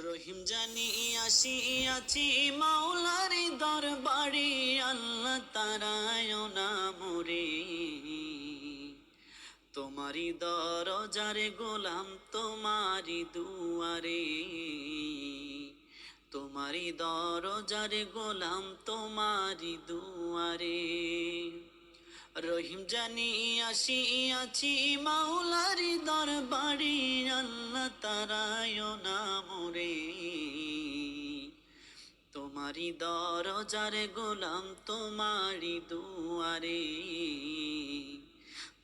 রহিম জানি আসিয়াছি মাওলারি দরবারে, আল্লাহ তারায় না মোরে। তোমারি দরজারে গোলাম তোমারি দুয়ারে। তোমারি দরজারে গোলাম তোমারি দুয়ারে। রহিম জানি আসিয়াছি মাওলারি দরবারে, আল্লাহ তারায় না মোরে। তোমারি দরজারে গোলাম তোমারি দুয়ারে।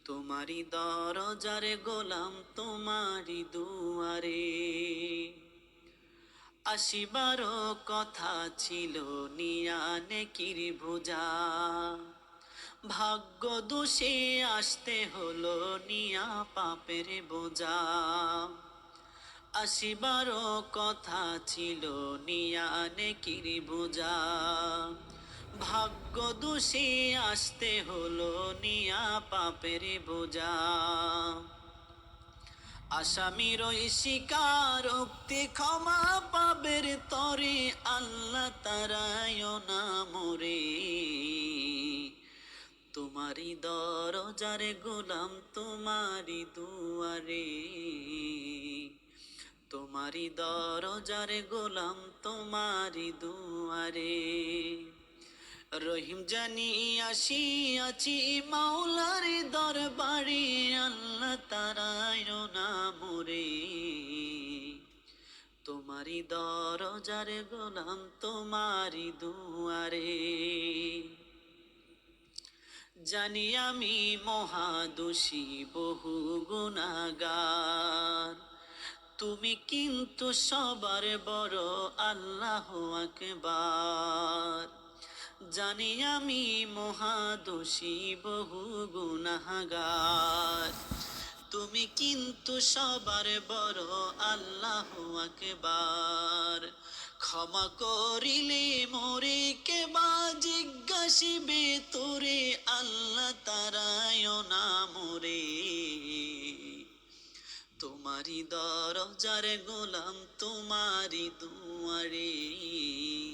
তোমারি দরজারে গোলাম তোমারি দুয়ারে। আসিবার কথা ছিল নিয়া কির বোঝা ভাগ্য দোষে আসতে হলো নিয়া পাপের বোঝা। আসিবার কথা ছিল নিয়া কির বোঝা। ভাগ্য দোষে আসতে হলো নিয়া পাপের বোঝা। আসামির শিকার উক্তি ক্ষমা পাবের তরে আল্লাহ তারায় না মোরে। তোমারি দরজারে, গোলাম তোমারি দুয়ারে। তোমারি দরজারে, গোলাম তোমারি দুয়ারে। রহিম জানি আসিয়াছি মাওলার দরবারে, আল্লাহ তারায় না মোরে তোমারি দরজারে, গোলাম তোমারি দুয়ারে। জানি আমি মহাদোষী, বহু গুণাগার। তুমি কিন্তু সবার বড় আল্লাহ আকবার। জানি আমি মহাদোষী, বহু গুনাহগার তুমি কিন্তু সবার বড় আল্লাহ আকবার। ক্ষমা করিলে মোরে কে বা জিজ্ঞাসিবে? মোরে। তোমারি দরজার গোলাম তোমারি দুয়ারে।